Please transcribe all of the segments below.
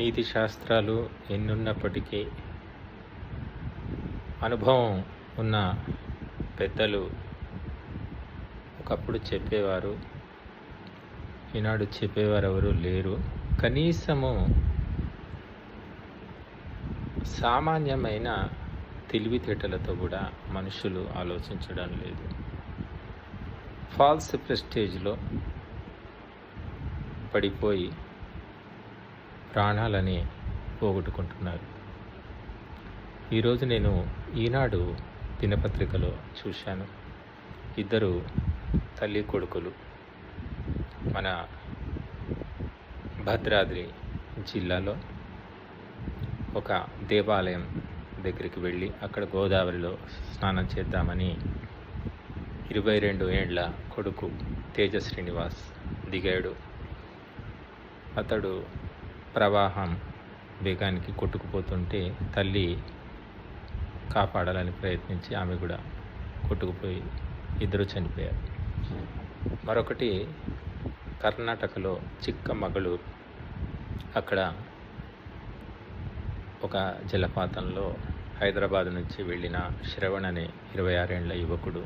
నీతి శాస్త్రాలు ఎన్నున్నప్పటికీ అనుభవం ఉన్న పెద్దలు ఒకప్పుడు చెప్పేవారు ఈనాడు చెప్పేవారు ఎవరు లేరు. కనీసము సామాన్యమైన తెలివితేటలతో కూడా మనుషులు ఆలోచించడం లేదు. ఫాల్స్ ప్రెస్టేజ్లో పడిపోయి ప్రాణాలని పోగొట్టుకుంటున్నారు. ఈరోజు నేను ఈనాడు దినపత్రికలో చూశాను. ఇద్దరు తల్లి కొడుకులు మన భద్రాద్రి జిల్లాలో ఒక దేవాలయం దగ్గరికి వెళ్ళి అక్కడ గోదావరిలో స్నానం చేద్దామని ఇరవై రెండు ఏండ్ల కొడుకు తేజ శ్రీనివాస్ దిగాడు. అతడు ప్రవాహం వేగానికి కొట్టుకుపోతుంటే తల్లి కాపాడాలని ప్రయత్నించి ఆమె కూడా కొట్టుకుపోయి ఇద్దరు చనిపోయారు. మరొకటి కర్ణాటకలో చిక్కమగళూరు. అక్కడ ఒక జలపాతంలో హైదరాబాద్ నుంచి వెళ్ళిన శ్రవణ్ అనే ఇరవై ఆరేళ్ళ యువకుడు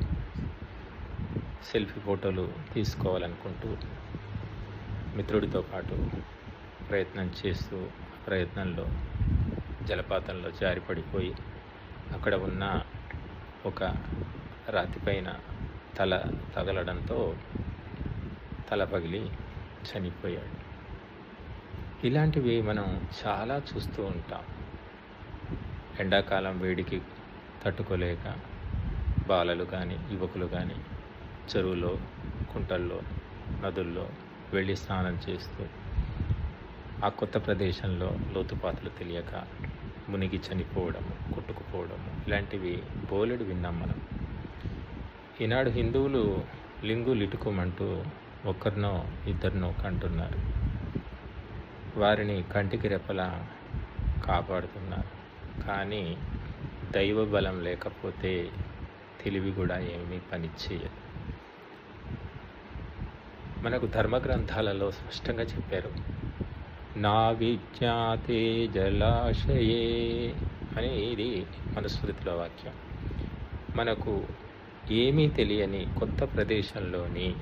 సెల్ఫీ ఫోటోలు తీసుకోవాలనుకుంటూ మిత్రుడితో పాటు ప్రయత్నం చేస్తూ ప్రయత్నంలో జలపాతంలో జారిపడిపోయి అక్కడ ఉన్న ఒక రాతిపైన తల తగలడంతో తల పగిలి చనిపోయాడు. ఇలాంటివి మనం చాలా చూస్తూ ఉంటాం. ఎండాకాలం వేడికి తట్టుకోలేక బాలలు కానీ యువకులు కానీ చెరువులో కుంటల్లో నదుల్లో వెళ్ళి స్నానం చేస్తూ ఆ కొత్త ప్రదేశంలో లోతుపాతులు తెలియక మునిగి చనిపోవడము కొట్టుకుపోవడము ఇలాంటివి బోలెడు విన్నాం మనం. ఈనాడు హిందువులు లింగు లిటుకోమంటూ ఒకరినో ఇద్దరినో కంటున్నారు. వారిని కంటికి రెప్పలా కాపాడుతున్నారు. కానీ దైవ బలం లేకపోతే తెలివి కూడా ఏమీ పనిచేయదు మనకు ధర్మ గ్రంథాలలో స్పష్టంగా చెప్పారు. నా విజ్ఞాతే జలాశయే అని ఇది మనుస్మృతిలో వాక్యం. మనకు ఏమీ తెలియని కొత్త ప్రదేశంలోని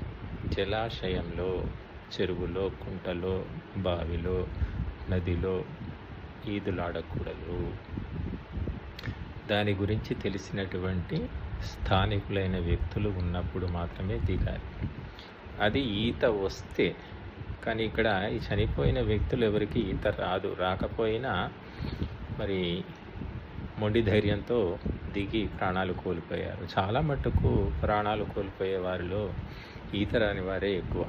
జలాశయంలో చెరువులో కుంటలో బావిలో నదిలో ఈదులాడకూడదు. దాని గురించి తెలిసినటువంటి స్థానికులైన వ్యక్తులు ఉన్నప్పుడు మాత్రమే దిగాలి. అది ఈత వస్తే కానీ ఇక్కడ ఈ చనిపోయిన వ్యక్తులు ఎవరికి ఈత రాదు. రాకపోయినా మరి మొండి ధైర్యంతో దిగి ప్రాణాలు కోల్పోయారు. చాలా మట్టుకు ప్రాణాలు కోల్పోయే వారిలో ఈత రాని వారే ఎక్కువ.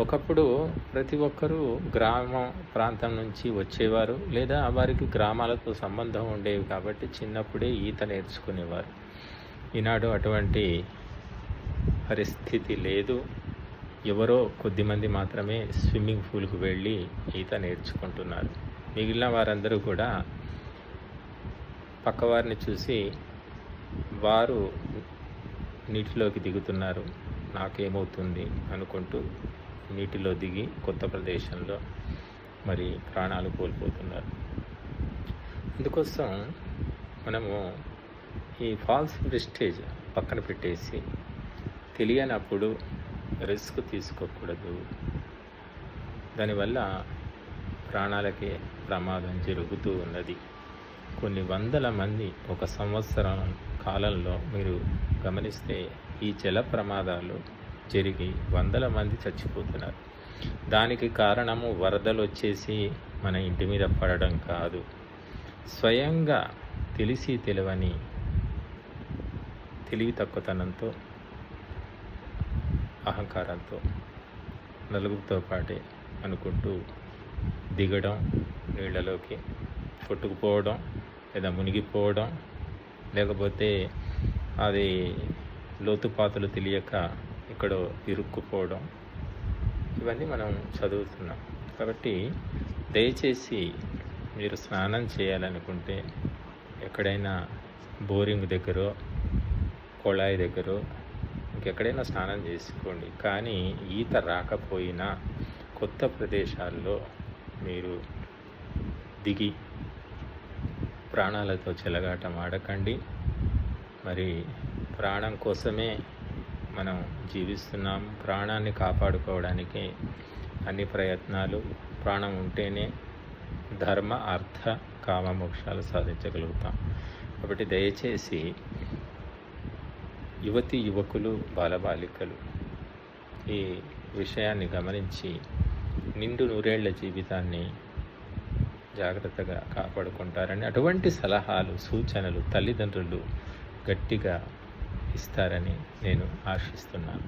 ఒకప్పుడు ప్రతి ఒక్కరూ గ్రామ ప్రాంతం నుంచి వచ్చేవారు లేదా వారికి గ్రామాలతో సంబంధం ఉండేవి కాబట్టి చిన్నప్పుడే ఈత నేర్చుకునేవారు. ఈనాడు అటువంటి పరిస్థితి లేదు. ఎవరో కొద్దిమంది మాత్రమే స్విమ్మింగ్ పూల్కు వెళ్ళి ఈత నేర్చుకుంటున్నారు. మిగిలిన వారందరూ కూడా పక్కవారిని చూసి వారు నీటిలోకి దిగుతున్నారు. నాకేమవుతుంది అనుకుంటూ నీటిలో దిగి కొత్త ప్రదేశంలో మరి ప్రాణాలు కోల్పోతున్నారు. అందుకోసం మనము ఈ ఫాల్స్ ప్రెస్టేజ్ పక్కన పెట్టేసి తెలియనప్పుడు రిస్క్ తీసుకోకూడదు. దానివల్ల ప్రాణాలకే ప్రమాదం జరుగుతూ ఉన్నది. కొన్ని వందల మంది ఒక సంవత్సరం కాలంలో మీరు గమనిస్తే ఈ జల ప్రమాదాలు జరిగి వందల మంది చచ్చిపోతున్నారు. దానికి కారణము వరదలు వచ్చేసి మన ఇంటి మీద పడడం కాదు. స్వయంగా తెలిసి తెలివని తెలివి తక్కువతనంతో అహంకారంతో నలుగురితో పాటే అనుకుంటూ దిగడం నీళ్ళలోకి కొట్టుకుపోవడం లేదా మునిగిపోవడం లేకపోతే అది లోతుపాతులు తెలియక ఎక్కడో ఇరుక్కుపోవడం ఇవన్నీ మనం చదువుతున్నాం. కాబట్టి దయచేసి మీరు స్నానం చేయాలనుకుంటే ఎక్కడైనా బోరింగ్ దగ్గర కొళాయి దగ్గర ఇంకెక్కడైనా స్నానం చేసుకోండి. కానీ ఈత రాకపోయినా కొత్త ప్రదేశాల్లో మీరు దిగి ప్రాణాలతో చెలగాటం ఆడకండి. మరి ప్రాణం కోసమే మనం జీవిస్తున్నాం. ప్రాణాన్ని కాపాడుకోవడానికి అన్ని ప్రయత్నాలు ప్రాణం ఉంటేనే ధర్మ అర్థ కామ మోక్షాలు సాధించగలుగుతాం. కాబట్టి దయచేసి యువతి యువకులు బాలబాలికలు ఈ విషయాన్ని గమనించి నిండు నూరేళ్ళ జీవితాన్ని జాగ్రత్తగా కాపాడుకుంటారని అటువంటి సలహాలు సూచనలు తల్లిదండ్రులు గట్టిగా ఇస్తారని నేను ఆశిస్తున్నాను.